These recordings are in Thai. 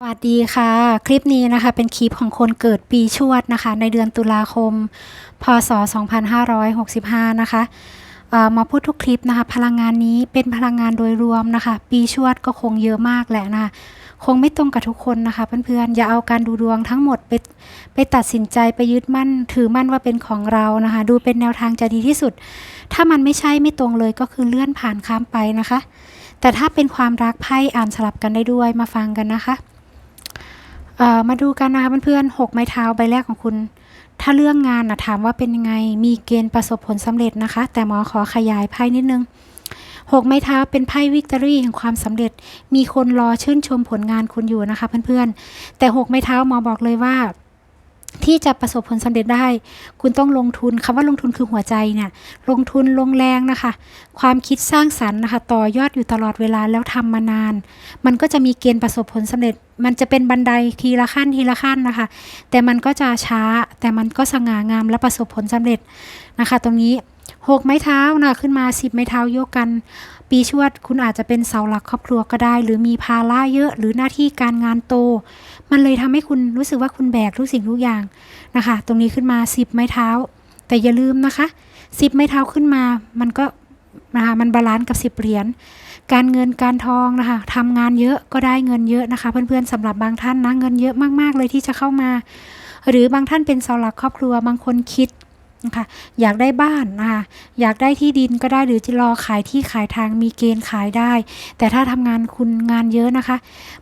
สวัสดีค่ะ คลิปนี้นะคะเป็นคลิปของคนเกิดปีชวดนะคะ ในเดือนตุลาคม พศ 2565 นะคะเอ่อมาพูดทุกคลิปนะคะ พลังงานนี้เป็นพลังงานโดยรวมนะคะ ปีชวดก็คงเยอะมากแหละนะคะคงไม่ตรงกับทุกคนนะคะเพื่อนๆอย่าเอาการดูดวงทั้งหมดไปไปตัดสินใจไปยึดมั่น ถือมั่นว่าเป็นของเรานะคะ ดูเป็นแนวทางจะดีที่สุด ถ้ามันไม่ใช่ไม่ตรงเลยก็คือเลื่อนผ่านข้ามไปนะคะ แต่ถ้าเป็นความรักไพ่อ่านสลับกันได้ด้วยมาฟังกันนะคะ มาดูกันนะคะเพื่อนๆหกไม้เท้าใบแรกของคุณ ถ้าเรื่องงานนะถามว่าเป็นยังไง มีเกณฑ์ประสบผลสำเร็จนะคะ แต่หมอขอขยายไพ่นิดนึงหกไม้เท้าเป็นไพ่วิกตอรี่แห่งความสำเร็จ มีคนรอชื่นชมผลงานคุณอยู่นะคะเพื่อนๆ แต่หกไม้เท้าหมอบอกเลยว่า ที่จะประสบผลสำเร็จได้ คุณต้องลงทุนคำว่าลงทุนคือหัวใจเนี่ย ลงทุนลงแรงนะคะ ความคิดสร้างสรรค์นะคะ ต่อยอดอยู่ตลอดเวลาแล้วทำมานาน มันก็จะมีเกณฑ์ประสบผลสำเร็จ มันจะเป็นบันไดทีละขั้นทีละขั้นนะคะ แต่มันก็จะช้า แต่มันก็สง่างามและประสบผลสำเร็จนะคะ ตรงนี้หกไม้เท้านะขึ้นมาสิบไม้เท้าโยกกัน ปีชวดคุณอาจจะเป็นเสาหลักครอบครัวก็ได้ หรือมีภาระเยอะหรือหน้าที่การงานโต มันเลยทำให้คุณรู้สึกว่าคุณแบกทุกสิ่งทุกอย่างนะคะ ตรงนี้ขึ้นมาสิบไม้เท้า แต่อย่าลืมนะคะสิบไม้เท้าขึ้นมา มันก็นะคะมันบาลานซ์กับสิบเหรียญการเงินการทองนะคะทำงานเยอะก็ได้เงินเยอะนะคะ เพื่อนๆสำหรับบางท่านนะเงินเยอะมากๆเลยที่จะเข้ามา หรือบางท่านเป็นเสาหลักครอบครัว บางคนคิด นะคะอยากได้บ้านนะคะอยากได้ที่ดินก็ได้หรือจะรอขายที่ขายทางมีเกณฑ์ขายได้ แต่ถ้าทำงานคุณงานเยอะนะคะ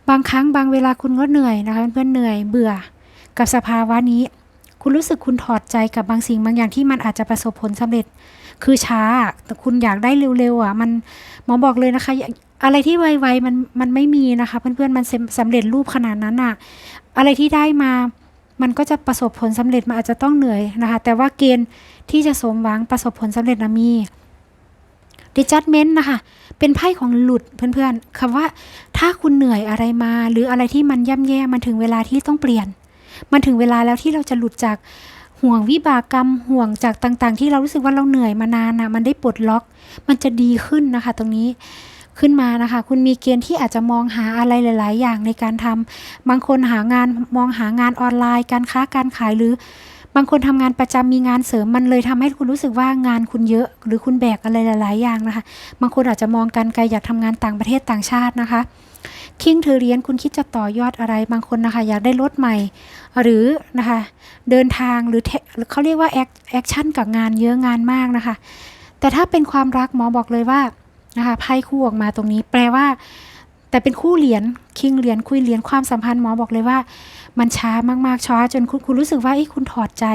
บางครั้งบางเวลาคุณก็เหนื่อยนะคะเพื่อนเหนื่อยเบื่อกับสภาวะนี้ คุณรู้สึกคุณถอดใจกับบางสิ่งบางอย่างที่มันอาจจะประสบผลสำเร็จคือช้าแต่คุณอยากได้เร็วๆอะมันหมอบอกเลยนะคะ อะไรที่ไวๆมันมันไม่มีนะคะ เพื่อนๆมันสำเร็จรูปขนาดนั้นอะ อะไรที่ได้มา มันก็จะประสบผลสำเร็จมันอาจจะต้องเหนื่อยนะคะแต่ว่าเกณฑ์ที่จะสมหวังประสบผลสำเร็จนะมี Adjustment นะคะ เป็นไพ่ของหลุดเพื่อนๆคำว่าถ้าคุณเหนื่อยอะไรมา หรืออะไรที่มันย่ำแย่มันถึงเวลาที่ต้องเปลี่ยน มันถึงเวลาแล้วที่เราจะหลุดจากห่วงวิบากกรรมห่วงจากต่างๆ ที่เรารู้สึกว่าเราเหนื่อยมานานนะมันได้ปลดล็อก มันจะดีขึ้นนะคะ ตรงนี้ ขึ้นมานะคะ คุณมีเกณฑ์ที่อาจจะมองหาอะไรหลาย ๆ อย่างในการทำบางคนหางานมองหางานออนไลน์ การค้าการขายหรือบางคนทำงานประจำมีงานเสริมมันเลยทำให้คุณรู้สึกว่างานคุณเยอะ หรือคุณแบกอะไรหลาย ๆ อย่างนะคะ บางคนอาจจะมองการไกลอยากทำงานต่างประเทศต่างชาตินะคะคิงเธอเรียนคุณคิดจะต่อยอดอะไรบางคนนะคะ อยากได้รถใหม่ หรือนะคะ เดินทางหรือเขาเรียกว่าแอคแอคชั่นกับงานเยอะงานมากนะคะ แต่ถ้าเป็นความรักหมอบอกเลยว่า นะคะไพ่คู่ออกมาตรงนี้ แปลว่า แต่เป็นคู่เหรียญคิงเหรียญคุยเหรียญความสัมพันธ์หมอบอกเลยว่า มันช้ามากๆช้าจนคุณคุณรู้สึกว่าไอ้คุณถอดใจ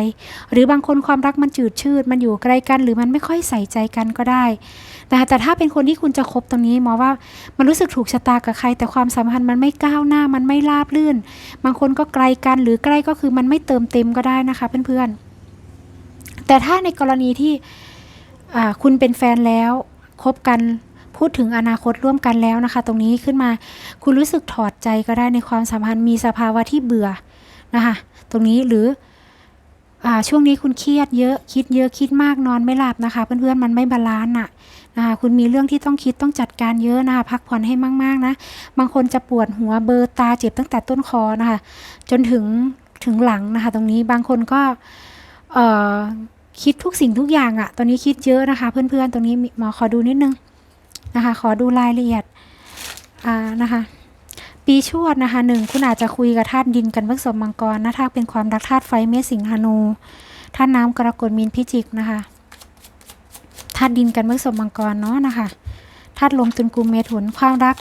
หรือบางคนความรักมันจืดชืด มันอยู่ไกลกัน หรือมันไม่ค่อยใส่ใจกันก็ได้แต่แต่ถ้าเป็นคนที่คุณจะคบตรงนี้หมอว่ามันรู้สึกถูกชะตากับใคร แต่ความสัมพันธ์มันไม่ก้าวหน้ามันไม่ราบลื่น บางคนก็ไกลกันหรือใกล้ก็คือมันไม่เติมเต็มก็ได้นะคะเพื่อนๆแต่ถ้าในกรณีที่คุณเป็นแฟนแล้วคบกัน พูดถึงอนาคตร่วมกันแล้วนะคะ ตรงนี้ขึ้นมาคุณรู้สึกถอดใจก็ได้ในความสัมพันธ์มีสภาวะที่เบื่อนะคะตรงนี้หรืออ่าช่วงนี้คุณเครียดเยอะคิดเยอะคิดมากนอนไม่หลับนะคะ เพื่อนๆมันไม่บาลานซ์น่ะนะคะคุณมีเรื่องที่ต้องคิดต้องจัดการเยอะนะคะพักผ่อนให้มากๆนะบางคนจะปวดหัวเบอร์ตาเจ็บตั้งแต่ต้นคอนะคะจนถึงถึงหลังนะคะ ตรงนี้บางคนก็เอ่อคิดทุกสิ่งทุกอย่างอะ ตอนนี้คิดเยอะนะคะ เพื่อนๆ ตรงนี้หมอขอดูนิดนึง นะคะ ขอดูรายละเอียดอ่านะคะปีชวดนะคะหนึ่งคุณอาจจะคุยกับธาตุดินกันพฤกษมังกรนะถ้าเป็นความรักธาตุไฟเมษสิงหานูธาตุน้ำกรกฎมีนพิจิกนะคะธาตุดินกันพฤกษมังกรเนาะนะคะธาตุลมตุลกุมเมถุนความรัก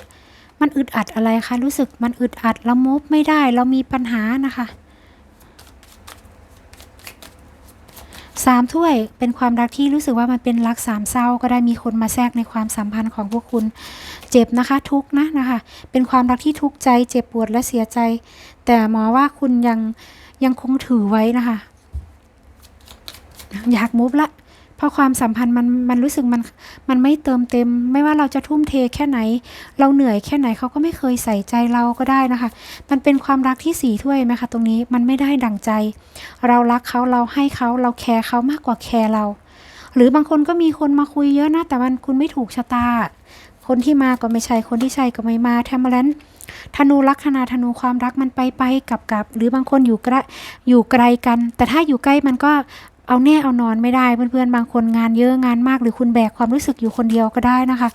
มันอึดอัดอะไรคะรู้สึกมันอึดอัดเรามุบไม่ได้เรามีปัญหานะคะ สามถ้วยเป็นความรักที่รู้สึกว่ามันเป็นรักสามเศร้าก็ได้มีคนมาแทรกในความสัมพันธ์ของพวกคุณ เจ็บนะคะทุกนะนะคะ เป็นความรักที่ทุกข์ใจเจ็บปวดและเสียใจ แต่หมอว่าคุณยังยังคงถือไว้นะคะ อยากมุฟละ พราะความสัมพันธ์มันมันรู้สึกมันมันไม่เติมเต็ม ไม่ว่าเราจะทุ่มเทแค่ไหน เราเหนื่อยแค่ไหนเขาก็ไม่เคยใส่ใจเราก็ได้นะคะ มันเป็นความรักที่สีถ้วยไหมคะตรงนี้มันไม่ได้ดั่งใจ เรารักเขาเราให้เขาเราแคร์เขามากกว่าแคร์เรา หรือบางคนก็มีคนมาคุยเยอะนะแต่มันคุณไม่ถูกชะตา คนที่มาก็ไม่ใช่คนที่ใช่ก็ไม่มาแทมเมลันธนูลัคนาธนูความรักมันไปไปกลับกลับ หรือบางคนอยู่กล้อยู่ไกลกัน แต่ถ้าอยู่ใกล้มันก็ เอาแน่เอานอนไม่ได้เพื่อนๆ บางคนงานเยอะงานมากหรือคุณแบกความรู้สึกอยู่คนเดียวก็ได้นะคะ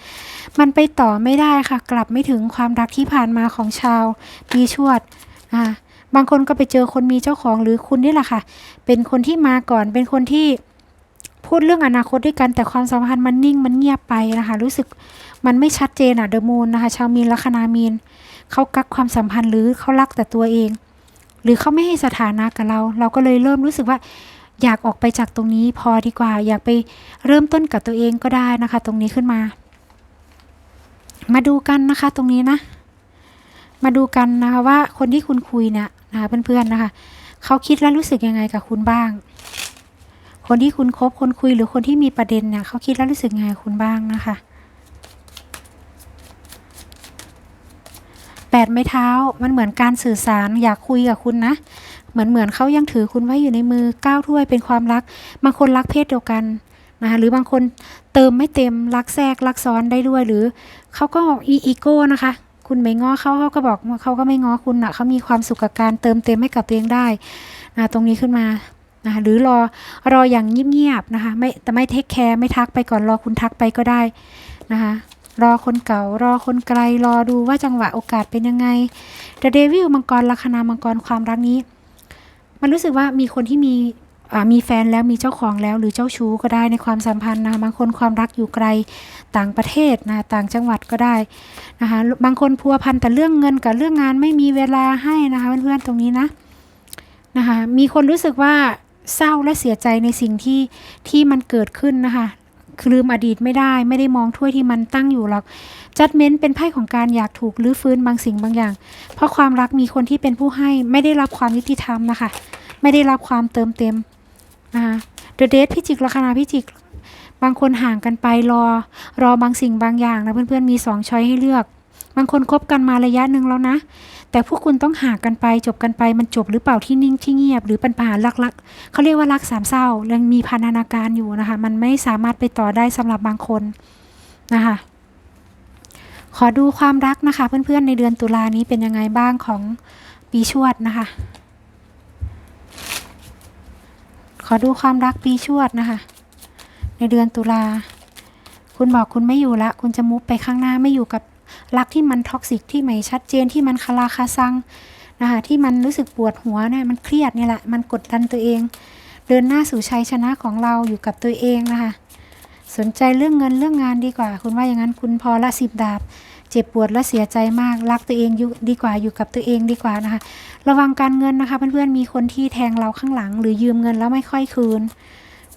มันไปต่อไม่ได้ค่ะ กลับไม่ถึงความรักที่ผ่านมาของชาวปีชวดอ่าบางคนก็ไปเจอคนมีเจ้าของหรือคุณนี่แหละค่ะ เป็นคนที่มาก่อนเป็นคนที่พูดเรื่องอนาคตด้วยกันแต่ความสัมพันธ์มันนิ่งมันเงียบไปนะคะ รู้สึกมันไม่ชัดเจนอะเดอะมูนนะคะ ชาวมีนลัคนามีนเขากักความสัมพันธ์หรือเขารักแต่ตัวเอง หรือเขาไม่ให้สถานะกับเรา เราก็เลยเริ่มรู้สึกว่า อยากออกไปจากตรงนี้พอดีกว่า อยากไปเริ่มต้นกับตัวเองก็ได้นะคะ ตรงนี้ขึ้นมา มาดูกันนะคะตรงนี้นะ มาดูกันนะคะว่าคนที่คุณคุยเนี่ยนะคะเพื่อนๆนะคะเขาคิดและรู้สึกยังไงกับคุณบ้าง คนที่คุณคบคนคุยหรือคนที่มีประเด็นเนี่ยเขาคิดและรู้สึกยังไงคุณบ้างนะคะแปดไม้เท้ามันเหมือนการสื่อสารอยากคุยกับคุณนะ เหมือนเหมือนเขายังถือคุณไว้อยู่ในมือก้าวถ้วยเป็นความรัก บางคนรักเพศเดียวกันนะคะหรือบางคนเติมไม่เต็มรักแทรกรักซ้อนได้ด้วยหรือเขาก็อีอีโก้นะคะ คุณไม่ง้อเขาเขาก็บอกเขาก็ไม่ง้อคุณนะเขามีความสุขกับการเติมเต็มให้กับตัวเองได้นะตรงนี้ขึ้นมานะคะหรือรอรออย่างเงียบๆนะคะไม่แต่ไม่เทคแคร์ไม่ทักไปก่อนรอคุณทักไปก็ได้นะคะรอคนเก่ารอคนไกลรอดูว่าจังหวะโอกาสเป็นยังไงแต่เดวิลมังกรลัคนามังกรความรักนี้ มันรู้สึกว่ามีคนที่มีมีแฟนแล้วมีเจ้าของแล้วหรือเจ้าชู้ก็ได้ในความสัมพันธ์นะคะบางคนความรักอยู่ไกลต่างประเทศนะต่างจังหวัดก็ได้นะคะบางคนพัวพันแต่เรื่องเงินกับเรื่องงานไม่มีเวลาให้นะคะเพื่อนๆตรงนี้นะนะคะมีคนรู้สึกว่าเศร้าและเสียใจในสิ่งที่ที่มันเกิดขึ้นนะคะคือลืมอดีตไม่ได้ไม่ได้มองถ้วยที่มันตั้งอยู่หรอกจัดเม้นเป็นไพ่ของการอยากถูกรื้อฟื้นบางสิ่งบางอย่าง เพราะความรักมีคนที่เป็นผู้ให้ไม่ได้รับความยุติธรรมนะคะ ไม่ได้รับความเติมเต็มนะคะเดอะเดทพิจิกลัคนาพิจิก บางคนห่างกันไปรอ รอบางสิ่งบางอย่างนะเพื่อนๆมีสองช้อยให้เลือก บางคนคบกันมาระยะหนึ่งแล้วนะ แต่พวกคุณต้องห่างกันไปจบกันไปมันจบหรือเปล่าที่นิ่งที่เงียบ หรือปัญหาลักๆเขาเรียกว่ารักสามเศร้ายังมีพันธนาการอยู่นะคะ มันไม่สามารถไปต่อได้สำหรับบางคนนะคะขอดูความรักนะคะ เพื่อนๆในเดือนตุลานี้เป็นยังไงบ้างของปีชวดนะคะ ขอดูความรักปีชวดนะคะ ในเดือนตุลา คุณบอกคุณไม่อยู่ละ คุณจะมุฟไปข้างหน้าไม่อยู่กับรักที่มันท็อกซิกที่ไม่ชัดเจนที่มันคาราคาซังนะคะที่มันรู้สึกปวดหัวเนี่ยมันเครียดเนี่ยแหละ มันกดดันตัวเอง เดินหน้าสู่ชัยชนะของเราอยู่กับตัวเองนะคะ สนใจเรื่องเงินเรื่องงานดีกว่า คุณว่าอย่างนั้นคุณพอละสิบดาบ เจ็บปวดและเสียใจมากรักตัวเองอยู่ดีกว่าอยู่กับตัวเองดีกว่านะคะ ระวังการเงินนะคะ เพื่อนๆมีคนที่แทงเราข้างหลัง หรือยืมเงินแล้วไม่ค่อยคืน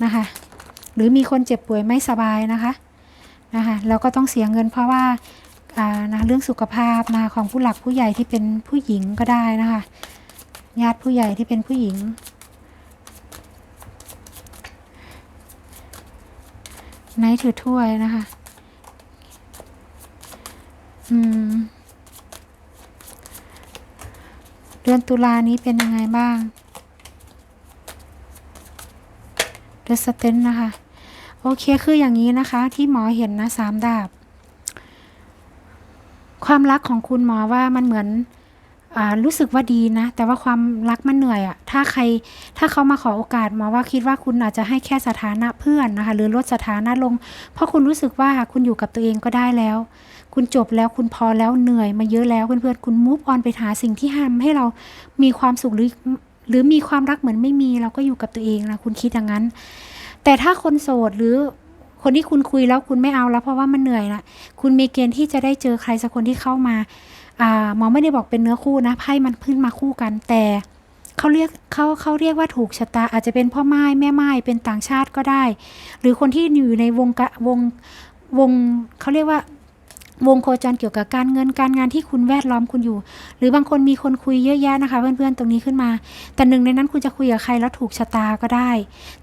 นะคะ หรือมีคนเจ็บป่วยไม่สบายนะคะนะคะแล้วก็ต้องเสียเงินเพราะว่าอ่านะเรื่องสุขภาพนะของผู้หลักผู้ใหญ่ที่เป็นผู้หญิงก็ได้นะคะญาติผู้ใหญ่ที่เป็นผู้หญิง ไนท์ถือถ้วยนะคะ อืม เดือนตุลานี้เป็นยังไงบ้าง เดอะสเตนนะคะ โอเคคืออย่างนี้นะคะ ที่หมอเห็นนะสามดาบ ความรักของคุณหมอว่ามันเหมือนอรู้สึกว่าดีนะ แต่ว่าความรักมันเหนื่อยอะถ้าใครถ้าเขามาขอโอกาสหมอว่าคิดว่าคุณอาจจะให้แค่สถานะเพื่อนนะคะ หรือลดสถานะลง เพราะคุณรู้สึกว่าคุณอยู่กับตัวเองก็ได้แล้ว คุณจบแล้วคุณพอแล้วเหนื่อยมาเยอะแล้วเพื่อนๆคุณมูฟออนไปหาสิ่งที่ทำให้เรามีความสุขหรือหรือมีความรักเหมือนไม่มีเราก็อยู่กับตัวเองนะคุณคิดอย่างนั้น แต่ถ้าคนโสดหรือคนที่คุณคุยแล้วคุณไม่เอาแล้วเพราะว่ามันเหนื่อยนะคุณมีเกณฑ์ที่จะได้เจอใครสักคนที่เข้ามาอ่าหมอไม่ได้บอกเป็นเนื้อคู่นะไพ่มันขึ้นมาคู่กัน แต่เขาเรียกเขาเขาเรียกว่าถูกชะตาอาจจะเป็นพ่อไม้แม่ไม้เป็นต่างชาติก็ได้ หรือคนที่อยู่ในวงกะวงวงเขาเรียกว่า วงโคจรเกี่ยวกับการเงินการงานที่คุณแวดล้อมคุณอยู่ หรือบางคนมีคนคุยเยอะแยะนะคะ เพื่อนๆตรงนี้ขึ้นมา แต่หนึ่งในนั้นคุณจะคุยกับใครแล้วถูกชะตาก็ได้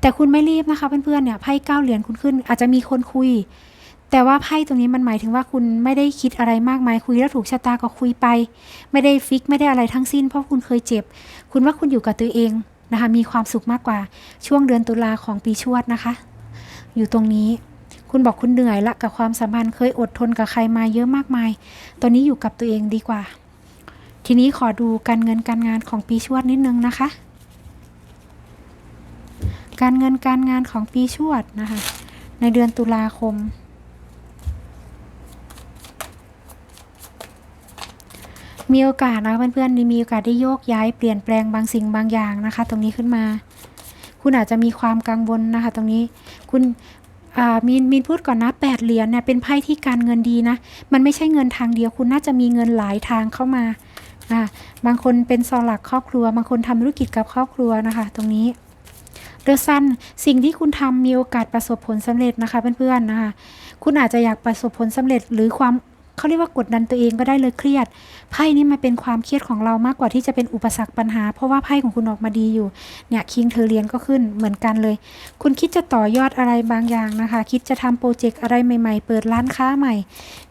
แต่คุณไม่รีบนะคะเพื่อนๆเนี่ยไพ่เก้าเหรียญคุณขึ้น อาจจะมีคนคุย แต่ว่าไพ่ตรงนี้มันหมายถึงว่าคุณไม่ได้คิดอะไรมากมายคุยแล้วถูกชะตาก็คุยไป ไม่ได้ฟิกไม่ได้อะไรทั้งสิ้น เพราะคุณเคยเจ็บ คุณว่าคุณอยู่กับตัวเองนะคะมีความสุขมากกว่าช่วงเดือนตุลาของปีชวดนะคะ อยู่ตรงนี้ คุณบอกคุณเหนื่อยละกับความสัมพันธ์เคยอดทนกับใครมาเยอะมากมาย ตอนนี้อยู่กับตัวเองดีกว่า ทีนี้ขอดูการเงินการงานของปีชวดนิดนึงนะคะ การเงินการงานของปีชวดนะคะ ในเดือนตุลาคมมีโอกาสนะเพื่อนๆมีโอกาสได้โยกย้ายเปลี่ยนแปลงบางสิ่งบางอย่างนะคะ ตรงนี้ขึ้นมา คุณอาจจะมีความกังวลนะคะ ตรงนี้คุณ มีนมีนพูดก่อนนะแปดเหรียญเนี่ยเป็นไพ่ที่การเงินดีนะ มันไม่ใช่เงินทางเดียวคุณน่าจะมีเงินหลายทางเข้ามาอ่าบางคนเป็นเสาหลักครอบครัว บางคนทำธุรกิจกับครอบครัวนะคะ ตรงนี้เดอะซันสิ่งที่คุณทำมีโอกาสประสบผลสำเร็จนะคะเพื่อนๆนะคะ คุณอาจจะอยากประสบผลสำเร็จหรือความ เขาเรียกว่ากดดันตัวเองก็ได้เลยเครียด ไพ่นี้มันเป็นความเครียดของเรามากกว่าที่จะเป็นอุปสรรคปัญหา เพราะว่าไพ่ของคุณออกมาดีอยู่ เนี่ยคิงเธอเรียนก็ขึ้นเหมือนกันเลย คุณคิดจะต่อยอดอะไรบางอย่างนะคะ คิดจะทำโปรเจกต์อะไรใหม่ ๆ เปิดร้านค้าใหม่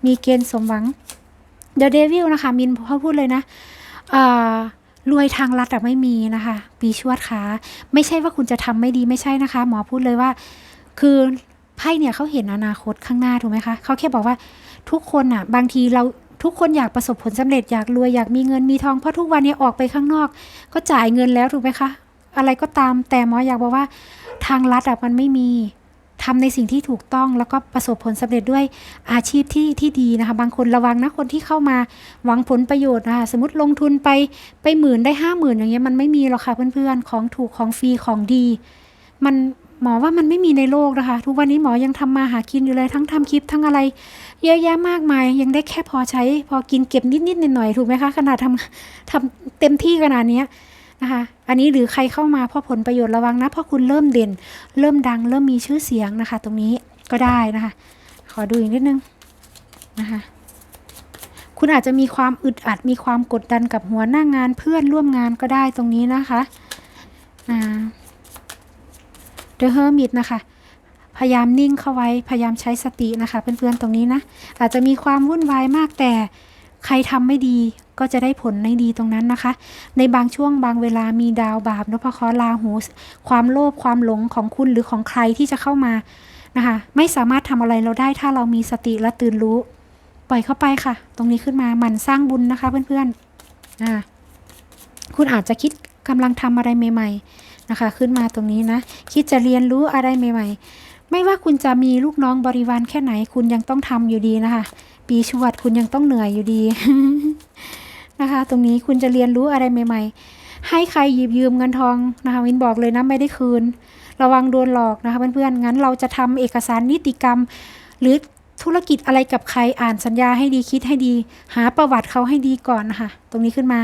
มีเกณฑ์สมหวัง The Devil นะคะ มินเขาพูดเลยนะรวยทางลัดอะไม่มีนะคะ ปีชวดขาไม่ใช่ว่าคุณจะทำไม่ดีไม่ใช่นะคะ หมอพูดเลยว่า คือไพ่เนี่ยเขาเห็นอนาคตข้างหน้าถูกไหมคะเขาแค่บอกว่า ทุกคนอะบางทีเราทุกคนอยากประสบผลสำเร็จอยากรวยอยากมีเงินมีทองเพราะทุกวันนี้ออกไปข้างนอก ก็จ่ายเงินแล้วถูกไหมคะ อะไรก็ตามแต่หมออยากบอกว่า ทางลัดอะมันไม่มีทำในสิ่งที่ถูกต้องแล้วก็ประสบผลสำเร็จด้วยอาชีพที่ที่ดีนะคะ บางคนระวังนะคนที่เข้ามาหวังผลประโยชน์นะคะสมมติลงทุนไปไปหมื่นได้ห้าหมื่นอย่างเงี้ยมันไม่มีหรอกค่ะเพื่อนๆของถูกของฟรีของดี มัน หมอว่ามันไม่มีในโลกนะคะ ทุกวันนี้หมอยังทำมาหากินอยู่เลยทั้งทำคลิปทั้งอะไร เยอะแยะมากมาย ยังได้แค่พอใช้ พอกินเก็บนิดๆหน่อยๆถูกไหมคะขนาดทำทำเต็มที่ขนาดนี้นะคะ อันนี้หรือใครเข้ามาเพราะผลประโยชน์ระวังนะเพราะคุณเริ่มเด่น เริ่มดัง เริ่มมีชื่อเสียงนะคะ ตรงนี้ก็ได้นะคะ ขอดูอีกนิดนึงนะคะคุณอาจจะมีความอึดอัดมีความกดดันกับหัวหน้างานเพื่อนร่วมงานก็ได้ตรงนี้นะคะอ่า The Hermit นะคะพยายามนิ่งเข้าไว้พยายามใช้สตินะคะ เพื่อนๆตรงนี้นะ อาจจะมีความวุ่นวายมากแต่ใครทำไม่ดีก็จะได้ผลในดีตรงนั้นนะคะ ในบางช่วงบางเวลามีดาวบาปนพเคราะห์ลาหู ความโลภความหลงของคุณหรือของใครที่จะเข้ามานะคะ ไม่สามารถทำอะไรเราได้ถ้าเรามีสติและตื่นรู้ ปล่อยเข้าไปค่ะ ตรงนี้ขึ้นมาหมั่นสร้างบุญนะคะเพื่อนๆอ่าคุณอาจจะคิด กำลังทำอะไรใหม่ ๆนะคะ ขึ้นมาตรงนี้นะ คิดจะเรียนรู้อะไรใหม่ ๆ ไม่ว่าคุณจะมีลูกน้องบริวารแค่ไหน คุณยังต้องทำอยู่ดีนะคะ ปีชวดคุณยังต้องเหนื่อยอยู่ดีนะคะ ตรงนี้คุณจะเรียนรู้อะไรใหม่ ๆ ให้ใครหยิบยืมเงินทองนะคะวินบอกเลยนะไม่ได้คืน ระวังโดนหลอกนะคะเพื่อนๆงั้นเราจะทำเอกสารนิติกรรม หรือ ธุรกิจอะไรกับใครอ่านสัญญาให้ดีคิดให้ดี หาประวัติเขาให้ดีก่อนนะคะตรงนี้ขึ้นมา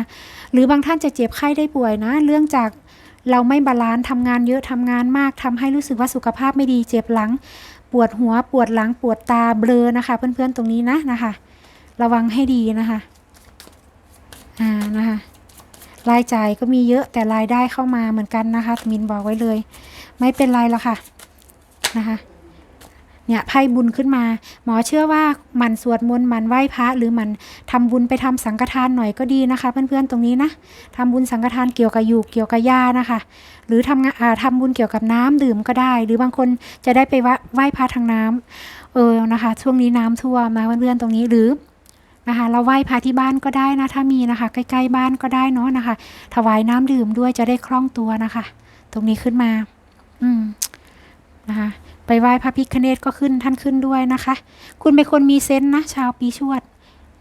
หรือบางท่านจะเจ็บไข้ได้ป่วยนะ เรื่องจากเราไม่บาลานซ์ทำงานเยอะทำงานมากทำให้รู้สึกว่าสุขภาพไม่ดีเจ็บหลัง ปวดหัวปวดหลังปวดตาเบลอนะคะ เพื่อนๆตรงนี้นะนะคะ ระวังให้ดีนะคะอ่านะคะรายจ่ายก็มีเยอะแต่รายได้เข้ามาเหมือนกันนะคะมินบอกไว้เลย ไม่เป็นไรหรอกค่ะนะคะ เนี่ยไพ่บุญขึ้นมา หมอเชื่อว่ามันสวดมนต์มันไหว้พระหรือมันทำบุญไปทำสังฆทานหน่อยก็ดีนะคะ เพื่อนๆตรงนี้นะทำบุญสังฆทานเกี่ยวกับอยู่เกี่ยวกับยานะคะ หรือทำงานทำบุญเกี่ยวกับน้ำดื่มก็ได้ หรือบางคนจะได้ไปไหว้พระทางน้ำเออนะคะ ช่วงนี้น้ำท่วมนะเพื่อนๆตรงนี้หรือนะคะเราไหว้พระที่บ้านก็ได้นะ ถ้ามีนะคะ ใกล้ๆบ้านก็ได้เนาะนะคะ ถวายน้ำดื่มด้วยจะได้คล่องตัวนะคะ ตรงนี้ขึ้นมา อืมนะคะ ไปไหว้พระพิคเนตก็ขึ้นท่านขึ้นด้วยนะคะ คุณเป็นคนมีเซนส์นะ ชาวปีชวด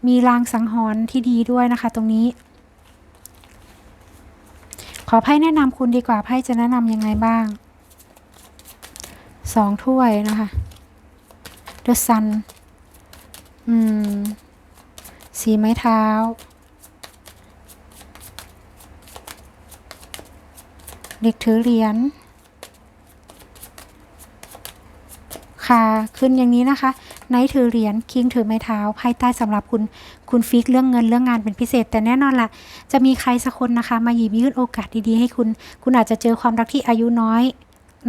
มีลางสังหรณ์ที่ดีด้วยนะคะ ตรงนี้ ขอไพ่แนะนำคุณดีกว่าไพ่จะแนะนำยังไงบ้างสองถ้วยนะคะ The Sun อืม สีไม้เท้า เด็กถือเหรียญ ค่ะขึ้นอย่างนี้นะคะไนท์ถือเหรียญคิงถือไม้เท้าไพ่ใต้สำหรับคุณคุณฟิกเรื่องเงินเรื่องงานเป็นพิเศษ แต่แน่นอนละ่ะ จะมีใครสักคนนะคะ มาหยิบยื่นโอกาสดีๆให้คุณ คุณอาจจะเจอความรักที่อายุน้อย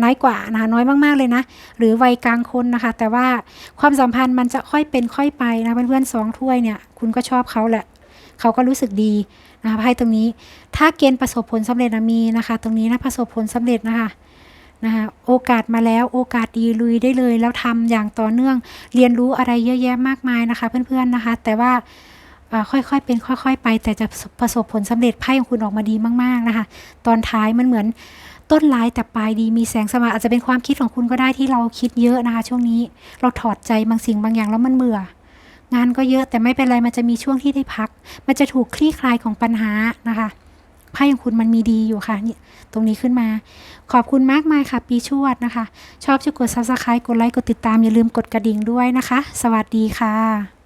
น้อยกว่านะคะน้อยมากๆเลยนะ หรือวัยกลางคนนะคะ แต่ว่าความสัมพันธ์มันจะค่อยเป็นค่อยไปนะเพื่อนๆสองถ้วยเนี่ย คุณก็ชอบเขาแหละ เขาก็รู้สึกดีนะคะไพ่ตรงนี้ ถ้าเกณฑ์ประสบผลสำเร็จนะมีนะคะ ตรงนี้นะประสบผลสำเร็จนะคะ นะคะโอกาสมาแล้วโอกาสดีลุยได้เลย แล้วทำอย่างต่อเนื่องเรียนรู้อะไรเยอะแยะมากมายนะคะ เพื่อนๆนะคะ แต่ว่าค่อยๆเป็นค่อย ๆ ไป แต่จะประสบผลสำเร็จไพ่ของคุณออกมาดีมากๆนะคะ ตอนท้ายมันเหมือนต้นร้ายแต่ปลายดีมีแสงสว่างอาจจะเป็นความคิดของคุณก็ได้ที่เราคิดเยอะนะคะ ช่วงนี้เราถอดใจบางสิ่งบางอย่างแล้วมันเบื่องานก็เยอะแต่ไม่เป็นไรมันจะมีช่วงที่ได้พัก มันจะถูกคลี่คลายของปัญหานะคะ ไพ่ของคุณมันมีดีอยู่ค่ะนี่ตรงนี้ขึ้นมา ขอบคุณมากมายค่ะ ปีชวดนะคะ ชอบช่วยกด subscribe กดไลค์กดติดตามอย่าลืมกดกระดิ่งด้วยนะคะ สวัสดีค่ะ